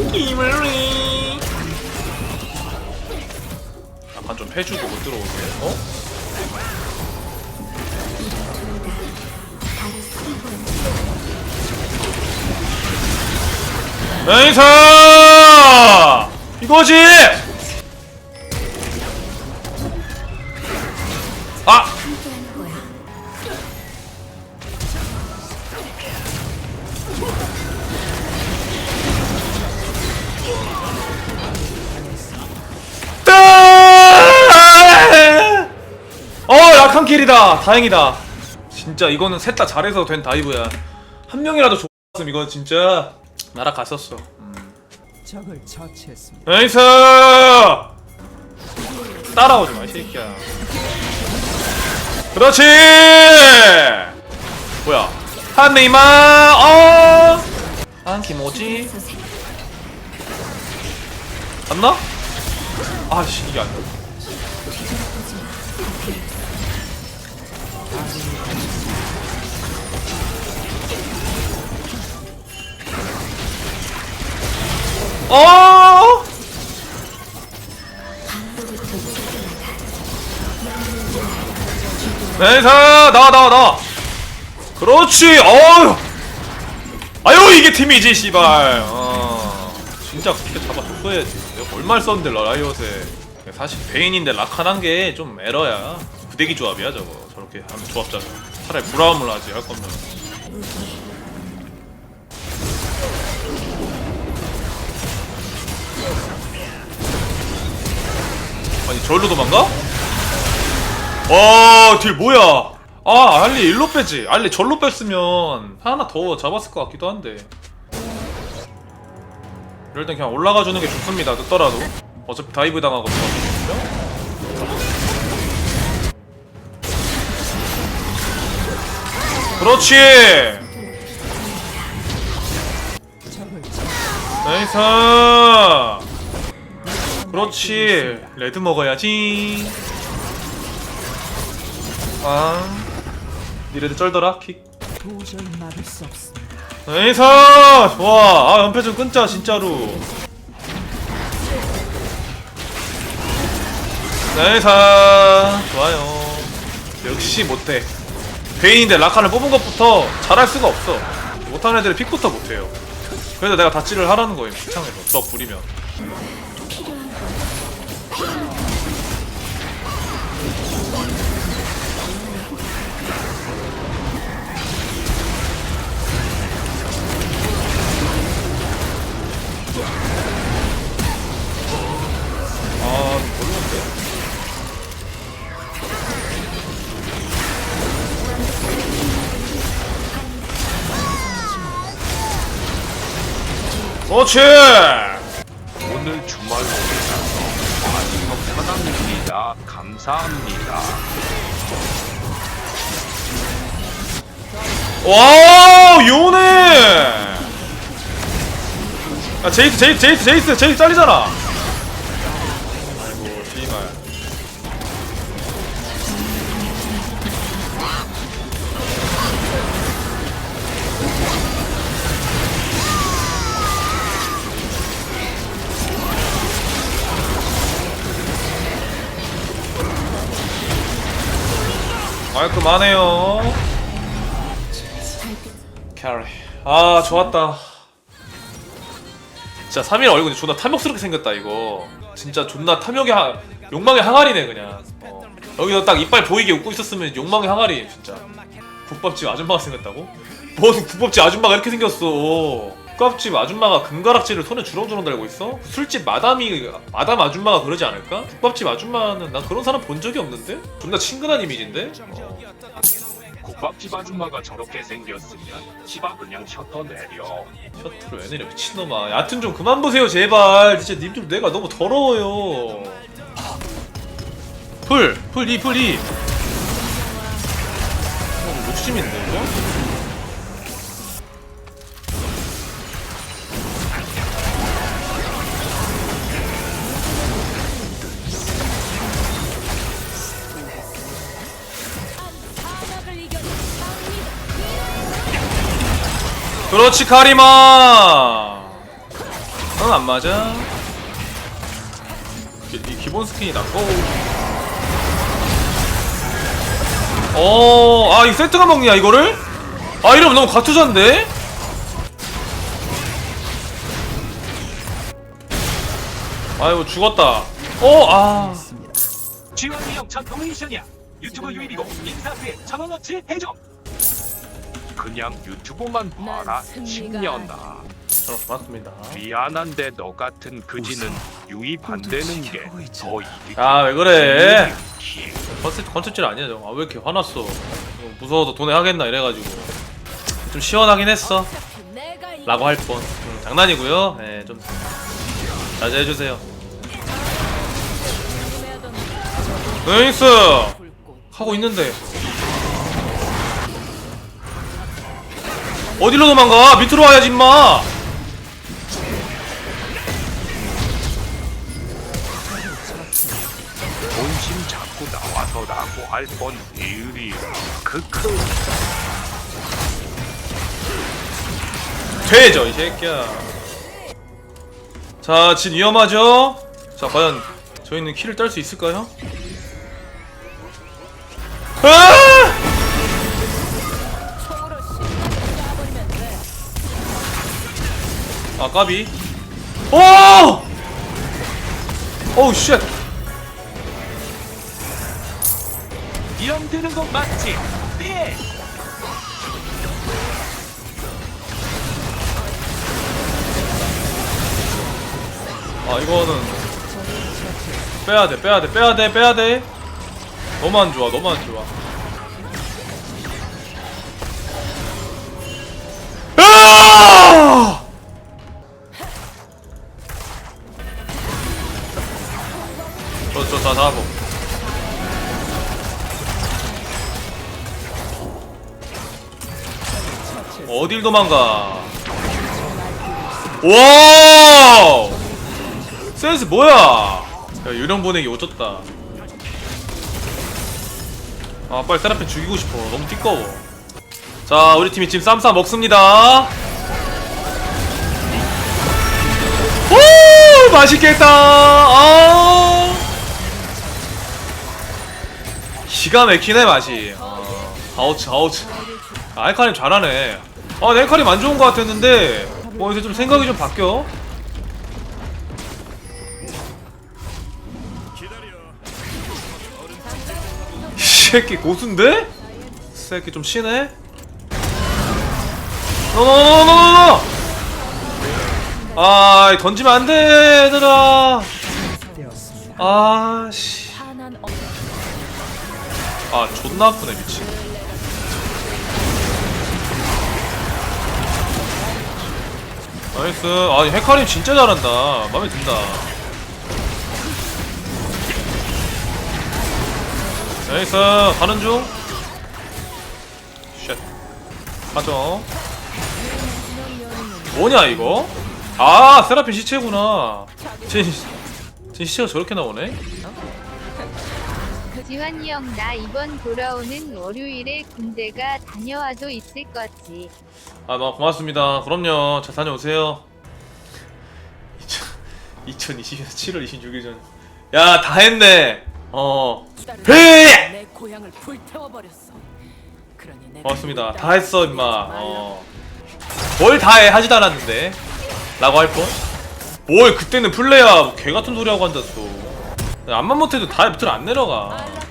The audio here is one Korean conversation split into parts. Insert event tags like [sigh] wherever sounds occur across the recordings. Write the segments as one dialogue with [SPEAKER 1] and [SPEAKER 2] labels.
[SPEAKER 1] 기머리 약간 좀 해주고 못 들어오게 어? 나이스 이거지! 아 다행이다. 진짜 이거는 셋 다 잘해서 된 다이브야. 한 명이라도 좋았으면 이건 진짜 날아갔었어.
[SPEAKER 2] 적을 처치했습니다.
[SPEAKER 1] 나이스! 따라오지 마이 새끼야. 그렇지! 뭐야? 한네이마 어? 한키 뭐지? 안나? 아씨 이게 안나 어? 나이스 나와 나와 나와. 그렇지. 어휴. 아유 이게 팀이지 씨발. 어. 진짜 그렇게 잡아줬어야지. 내가 얼마를 썼는데 라이엇에. 사실 베인인데 락한 게 좀 에러야. 부대기 조합이야 저거. 저렇게 하는 조합자는 차라리 브라움을 하지 할 거면 절로 도망가? 와, 딜 뭐야? 아, 알리 일로 빼지. 알리 절로 뺐으면 하나 더 잡았을 것 같기도 한데. 이럴 땐 그냥 올라가 주는 게 좋습니다. 늦더라도. 어차피 다이브 당하거든요. 그렇지. 나이스. 그렇지. 레드 먹어야지. 아. 니 레드 쩔더라 킥.
[SPEAKER 2] 도저히 막을 수 없습니다.
[SPEAKER 1] 나이스. 좋아. 아 연패 좀 끊자 진짜로. 나이스. 좋아요. 역시 못해. 베인인데 라칸을 뽑은 것부터 잘할 수가 없어. 못하는 애들이 픽부터 못해요. 그래서 내가 다치를 하라는 거예요. 시창에서 저 부리면. 아, 모르는데. 그렇지!
[SPEAKER 3] 오늘 주말 오셔서 아주 편합니다. 감사합니다.
[SPEAKER 1] 와, 요네! 아, 제이스, 제이스, 제이스, 제이스, 제이스 잘리잖아! 아이고, 씨발. 깔끔하네요. 캐리. 아, 좋았다. 진짜 3일 얼굴이 존나 탐욕스럽게 생겼다, 이거. 진짜 존나 탐욕의 하... 욕망의 항아리네, 그냥. 어. 여기서 딱 이빨 보이게 웃고 있었으면 욕망의 항아리, 진짜. 국밥집 아줌마가 생겼다고? 뭔 국밥집 아줌마가 이렇게 생겼어. 국밥집 아줌마가 금가락지를 손에 주렁주렁 달고 있어? 술집 마담이, 마담 아줌마가 그러지 않을까? 국밥집 아줌마는 난 그런 사람 본 적이 없는데? 존나 친근한 이미지인데? 어.
[SPEAKER 3] 국밥집 아줌마가 저렇게 생겼으면 집아 그냥 셔터 내려.
[SPEAKER 1] 셔틀을 왜 내려 미친놈아 얕은 좀 그만 보세요 제발 진짜 님들 내가 너무 더러워요 풀! 풀 2! 풀 2! 어, 욕심인데 이거? 그렇지 카리마 응 이건 안 맞아. 이, 이 기본 스킨이 낫고. 어, 아, 이 세트가 먹냐, 이거를? 아, 이러면 너무 가투잔데? 아이고, 죽었다. 어, 아.
[SPEAKER 3] 지원이 형첫 커뮤니션이야. 유튜브 유일이고 인사 후에 천원어치 해줘. 그냥 유튜브만 봐라
[SPEAKER 4] 난 승리가
[SPEAKER 3] 10년아.
[SPEAKER 1] 저는 고맙습니다.
[SPEAKER 3] 미안한데 너 같은 그지는 유입 안 되는 게 더 이득.
[SPEAKER 1] 아, 왜 그래? 컨셉, 컨셉질 아니야, 저거. 아, 왜 이렇게 화났어? 어, 무서워서 돈에 하겠나, 이래가지고. 좀 시원하긴 했어.
[SPEAKER 4] 어차피 내가 이
[SPEAKER 1] 라고 할 뻔. 음, 장난이고요. 네, 좀 자제해 주세요. 네이스!
[SPEAKER 4] 불꽃
[SPEAKER 1] 하고 있는데. 어디로 도망가? 밑으로 와야지, 임마!
[SPEAKER 3] 본심 자꾸 나와서라고 할뻔 이을이 크크.
[SPEAKER 1] 되죠, 이 새끼야. 자, 진 위험하죠? 자, 과연 저희는 키를 딸 수 있을까요? 아!
[SPEAKER 4] 총으로
[SPEAKER 1] 까비 오! 오우 쉣
[SPEAKER 3] 이런 되는 거 맞지? 네.
[SPEAKER 1] 아 이거는 빼야돼 빼야돼 빼야돼 빼야돼 너무 안 좋아 너무 안 좋아 아! 어딜 도망가? 와우! 센스 뭐야? 야 유령 보내기 오졌다. 아 빨리 세라핀 죽이고 싶어. 너무 띠꺼워. 자 우리 팀이 지금 쌈싸 먹습니다. 오 맛있겠다. 아. 기가 막히네 맛이. 아, 아우치 아우치. 아, 알카림 잘하네 아, 내 알카림 안 좋은 것 같았는데 뭐 이제 좀 생각이 좀 바뀌어 이 새끼 고수인데? 이 새끼 좀 쉬네? 노노노노노노! 아, 던지면 안 돼, 얘들아.
[SPEAKER 2] 되었습니다.
[SPEAKER 1] 아, 씨.
[SPEAKER 4] 하나는 없
[SPEAKER 1] 아, 존나 아프네, 미친. 나이스. 아니, 헤카림 진짜 잘한다. 마음에 든다. 나이스. 가는 중. 쉣. 가죠. 뭐냐, 이거? 아, 세라핀 시체구나. 진, 진 시체가 저렇게 나오네?
[SPEAKER 5] 지환이 형 나 이번 돌아오는 월요일에 군대가 다녀와도 있을 거지.
[SPEAKER 1] 아, 너무 고맙습니다. 그럼요. 잘 다녀오세요. 2020년 7월 26일 전. 야, 다 했네. 어. 배!
[SPEAKER 4] 내 고향을 불태워 버렸어. 그러니 내가
[SPEAKER 1] 고맙습니다.
[SPEAKER 4] 다
[SPEAKER 1] 했어, 임마. 어. 뭘 다 해? 하지도 않았는데. 라고 할 뻔? 뭘 그때는 플레이야. 뭐개 같은 소리 하고 앉았어. 암만 못해도 다 밑으로 안 내려가.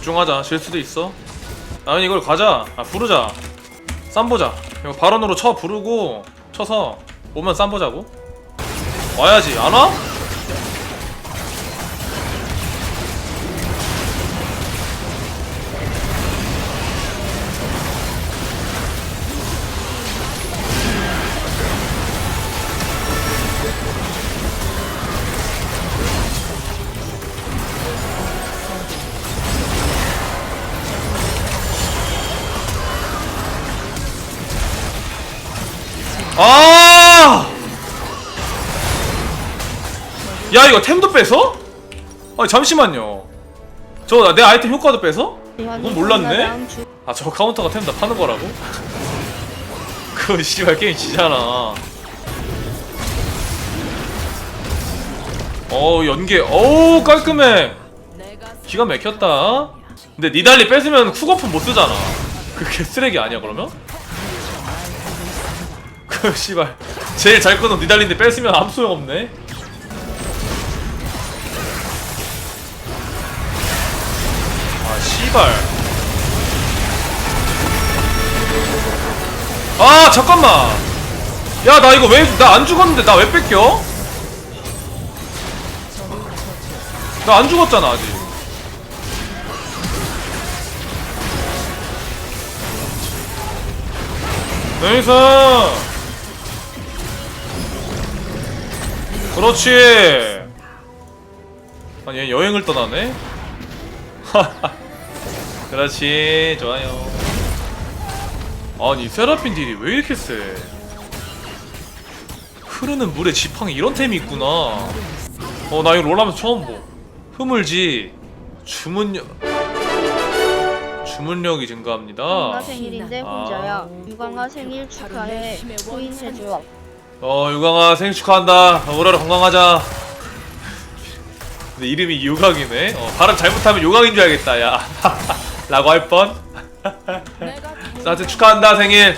[SPEAKER 1] 집중하자. 질 수도 있어. 아니, 이걸 가자. 아, 부르자. 쌈보자. 이거 발언으로 쳐 부르고 쳐서 오면 쌈보자고. 와야지. 안 와? 야 이거 템도 뺏어? 아니 잠시만요. 저 내 아이템 효과도 뺏어? 그건 몰랐네. 아 저 카운터가 템 다 파는 거라고? [laughs] 그거 씨발 게임 지잖아. 어 연계 어우 깔끔해 기가 막혔다 근데 니달리 뺏으면 쿡오프 못 쓰잖아 그 개쓰레기 아니야 그러면? [laughs] 그 씨발 제일 잘 끊은 니달리인데 뺏으면 아무 소용없네 씨발. 아 잠깐만. 야 나 이거 왜 나 안 죽었는데 나 왜 뺏겨? 나 안 죽었잖아 아직. 나이스 그렇지. 아니 얘 여행을 떠나네 [laughs] 그렇지 좋아요. 아니 세라핀 딜이 왜 이렇게 세? 흐르는 물에 지팡이 이런 템이 있구나. 어 나 이거 롤하면서 처음 보. 흐물지. 주문력 주문력이 증가합니다.
[SPEAKER 6] 유광아 생일인데
[SPEAKER 1] 아.
[SPEAKER 6] 혼자야. 유광아 생일 축하해. 코인 해줘.
[SPEAKER 1] 어 유강아 생일 축하한다. 어, 오래오래 건강하자. 근데 이름이 유강이네. 어, 발음 잘못하면 요강인 줄 알겠다 야 [laughs] 라고 할뻔?
[SPEAKER 4] 내가
[SPEAKER 1] 나한테 축하한다 생일.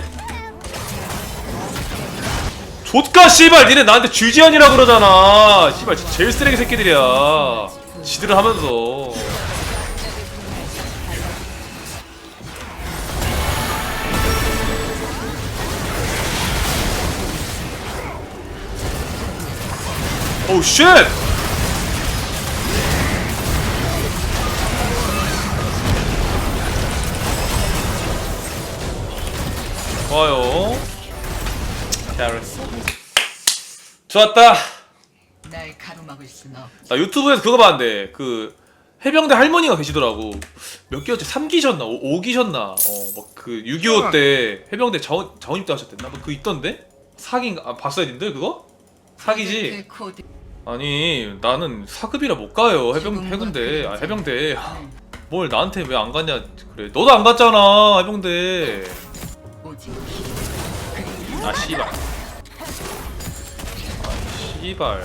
[SPEAKER 1] 좆가 씨발. 니네 나한테 주지연이라 그러잖아. 씨발 제일 쓰레기 새끼들이야. 지들을 하면서. 오우 쉣 좋아요 잘했어 좋았다
[SPEAKER 7] 날 가로막을 순 없.
[SPEAKER 1] 나 유튜브에서 그거 봤는데 그 해병대 할머니가 계시더라고 몇 기였지? 3기셨나? 5 기셨나? 어 막그 6.25 때 해병대 자원, 자원입대 하셨댔나? 뭐그 있던데? 사기인가? 아 봤어야 된대 그거? 사기지?
[SPEAKER 7] 그 코드.
[SPEAKER 1] 아니 나는 사급이라 못 가요 해병 해군대 건아 해병대 뭘 나한테 왜 안 갔냐 그래 너도 안 갔잖아 해병대 아 씨발. 아 씨발.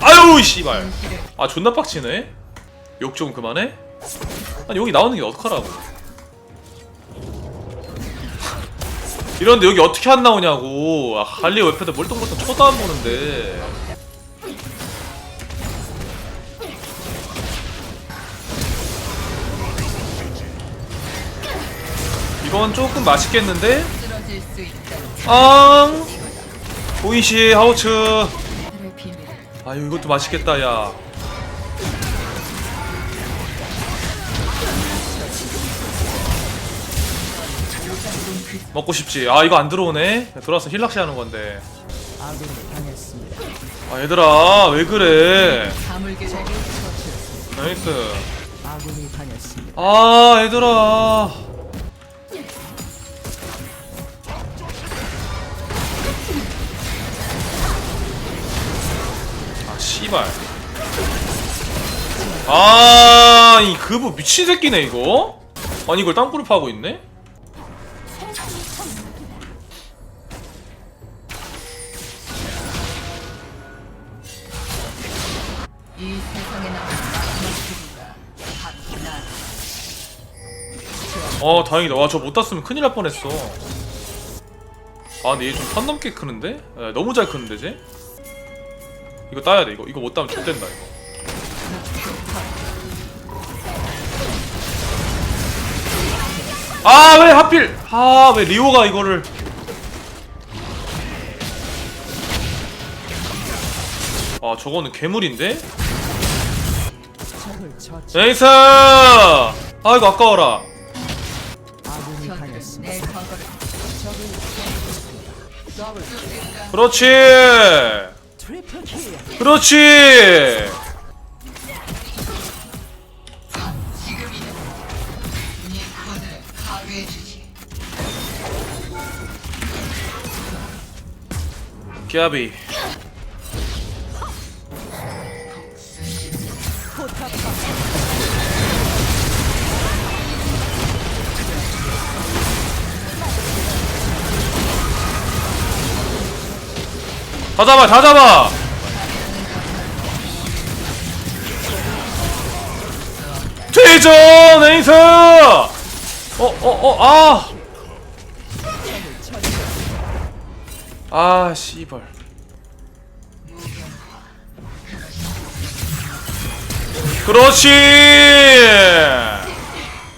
[SPEAKER 1] 아유 이 씨발. 아 존나 빡치네? 욕 좀 그만해? 아니 여기 나오는 게 어떡하라고. 이런데 여기 어떻게 안 나오냐고. 아, 갈리 옆에다 멀뚱멀뚱 쳐도 안 보는데 이건 조금 맛있겠는데? 앙! 보이시 하우츠. 아유 이것도 맛있겠다 야. 먹고 싶지. 아 이거 안 들어오네. 들어와서 힐락시 하는 건데.
[SPEAKER 2] 아
[SPEAKER 1] 얘들아 왜 그래? 나이스.
[SPEAKER 2] 아
[SPEAKER 1] 얘들아 씨발 아이 그부 미친 새끼네 이거 아니 이걸 땅굴을 파고 있네
[SPEAKER 7] 이 세상에 나.
[SPEAKER 1] 어 다행이다 와 저 못 땄으면 큰일 날 뻔했어 아 근데 얘 좀 선 넘게 크는데? 에, 너무 잘 크는데 쟤? 이거 따야 돼 이거 이거 못 따면 X된다 이거 아 왜 하필 아 왜 리오가 이거를 아 저거는 괴물인데?
[SPEAKER 2] 적을 처치.
[SPEAKER 1] 네이스 아 이거 아까워라 그렇지. 그렇지. 기아비 다 잡아 다 잡아 퇴전 에이스 어어 어 아! 아 씨발 그렇지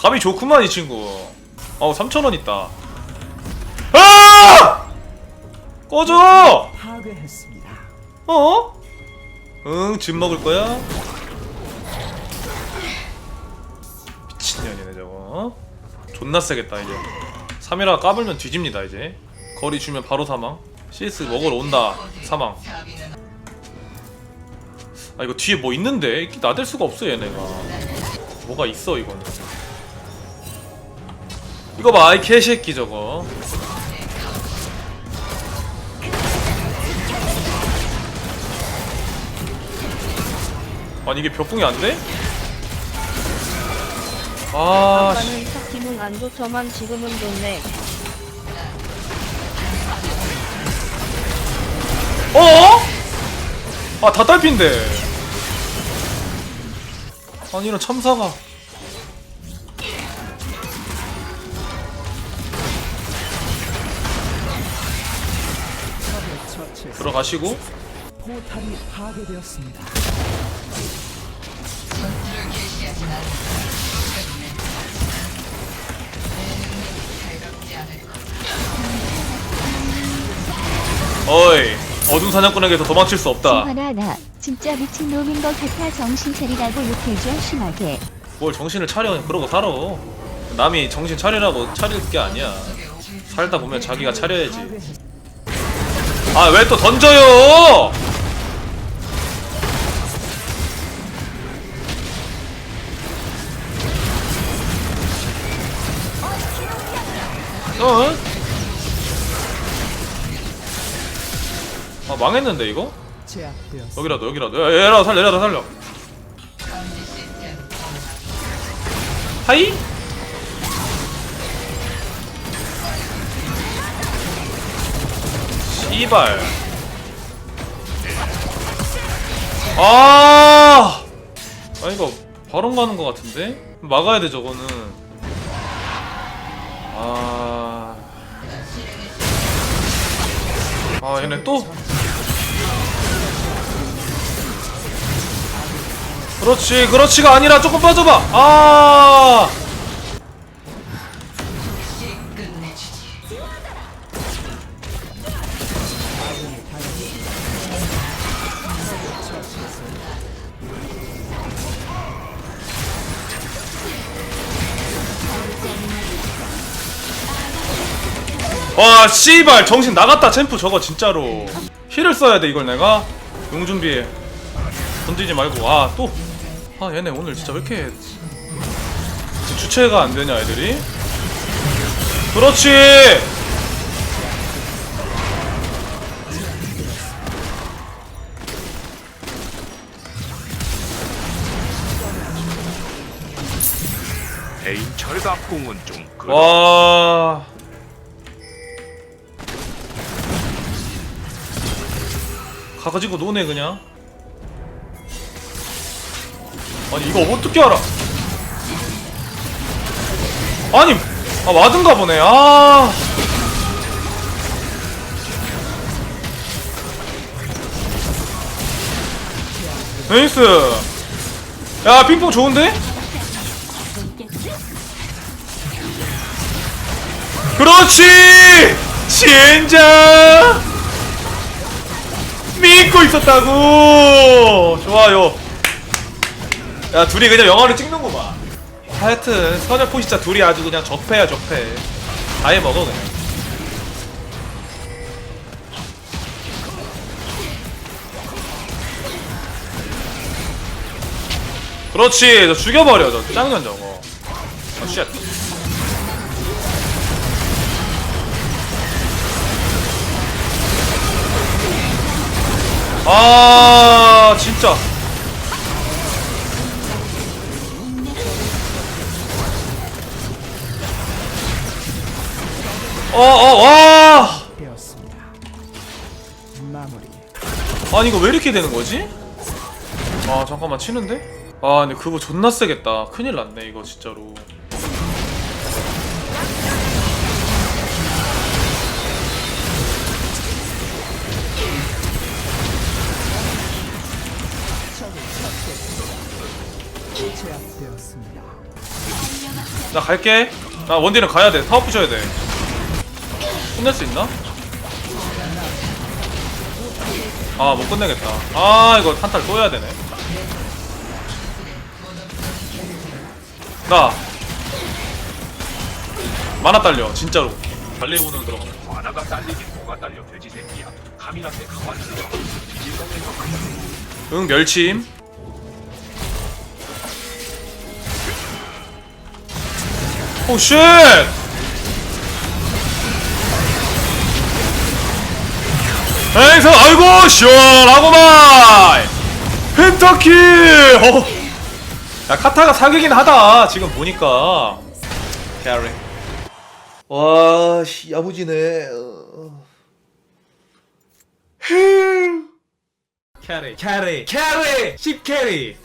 [SPEAKER 1] 감이 좋구만 이 친구 어우 3천원 있다 아! 꺼져. 어? 응, 집 먹을 거야? 존나 세겠다 이제. 3이라 까불면 뒤집니다 이제. 거리 주면 바로 사망. CS 먹으러 온다. 사망. 아 이거 뒤에 뭐 있는데? 나댈 수가 없어 얘네가. 뭐가 있어 이거는. 이거 봐, 이 개새끼 저거. 아니 이게 벽궁이 안 돼? 아, 씨.
[SPEAKER 6] 기분 안 좋더만 지금은 좋네.
[SPEAKER 1] 어? 아, 다 딸핀데. 아니, 이런 참사가. 들어가시고.
[SPEAKER 2] 포탑이 파괴되었습니다.
[SPEAKER 1] 어이, 어둠 사냥꾼에게서 도망칠 수 없다.
[SPEAKER 8] 하나 나 진짜 미친 놈인 것 같아 정신 차리라고 욕해줘 심하게
[SPEAKER 1] 뭘 정신을 차려, 그러고 살아. 남이 정신 차리라고 차릴 게 아니야. 살다 보면 자기가 차려야지. 아, 왜 또 던져요? 어? 아 망했는데 이거? 여기라도 여기라도 야, 얘라도 살려 얘라도 살려 하이? 씨발 아! 아 이거 바로 가는 것 같은데? 막아야 돼 저거는 아... 아 얘네 또? 그렇지 그렇지가 아니라 조금 빠져봐. 아. 와 씨발 정신 나갔다 챔프 저거 진짜로. 힐을 써야 돼 이걸 내가? 용 준비해. 던지지 말고. 아 또 아 얘네 오늘 진짜 왜 이렇게 주체가 안 되냐 애들이? 그렇지!
[SPEAKER 3] 대인 철갑공은 좀 그래.
[SPEAKER 1] 와. 가가지고 노네 그냥 아니 이거 어떻게 알아 아니 아 맞은가 보네 아 에이스 야 핑퐁 좋은데? 그렇지! 진짜! 믿고 있었다고! 좋아요. 야, 둘이 그냥 영화를 찍는구만. 하여튼, 선녀 포시자 둘이 아주 그냥 적폐야, 적폐. 아예 먹어, 그냥. 그렇지, 저 죽여버려, 저 짱년 저거. 아, 쉣. 아 진짜 어어 와
[SPEAKER 2] 되었습니다. 마무리.
[SPEAKER 1] 아니 이거 왜 이렇게 되는 거지? 아 잠깐만 치는데? 아 근데 그거 존나 세겠다 큰일 났네 이거 진짜로
[SPEAKER 2] 제압되었습니다.
[SPEAKER 1] 나 갈게 나 원딜은 가야 돼 타워 부셔야 돼 끝낼 수 있나? 아 못 끝내겠다. 아 이거 한탈 또 해야 되네. 나. 만화 딸려 진짜로. 달리고는 들어가
[SPEAKER 3] 하나가 딸리긴 뭐가 딸려 돼지 새끼야. 카미한테 가만히 있어.
[SPEAKER 1] 응 멸침 오 쉣 행성 아이고 시원하구만. 펜타키. 어. 야 카타가 사기긴 하다 지금 보니까. 캐리. 와씨 야무지네. 캐리 캐리 캐리. 10 캐리